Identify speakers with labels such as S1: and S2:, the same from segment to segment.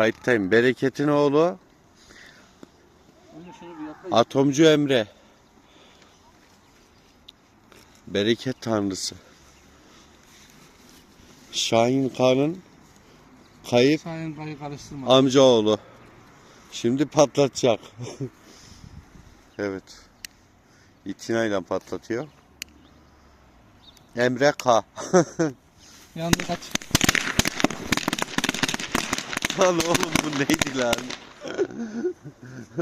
S1: Kayıttayım. Bereketin oğlu. Atomcu Emre. Bereket tanrısı. Şahin Kağan'ın kayıp
S2: kayı karıştırma.
S1: amcaoğlu. Şimdi patlatacak. evet. İtinayla patlatıyor. Emre K.
S2: Yandı kaç.
S1: Lan oğlum bu neydi lan?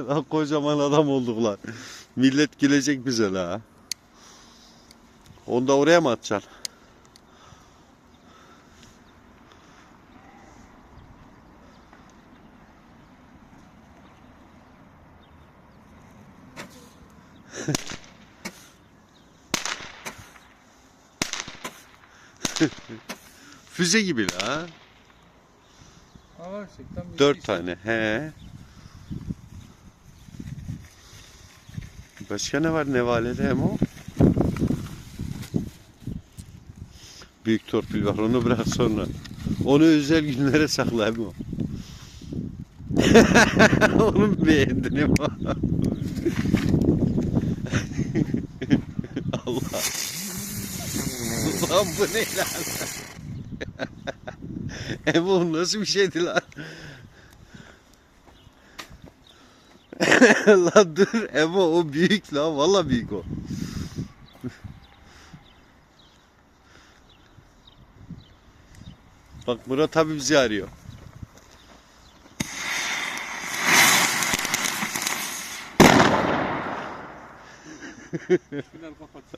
S1: lan kocaman adam olduk lan. Millet gülecek bize la. Onu da oraya mı atacaksın? Füze gibi la. Dört
S2: şey-
S1: tane. He. Başka ne var Nevale'de hem o? Büyük torpil var onu bırak sonra. Onu özel günlere sakla hem o. onu mu beğendin hem o? Allah. Lan bu ne lan? Hem o nasıl bir şeydi lan? lan dur Emo o büyük lan valla büyük o. Bak Murat abi bizi arıyor.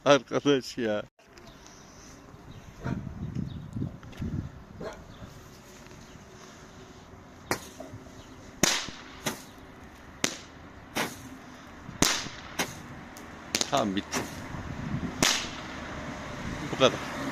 S1: Arkadaş ya. Tamam bitti. Bu kadar.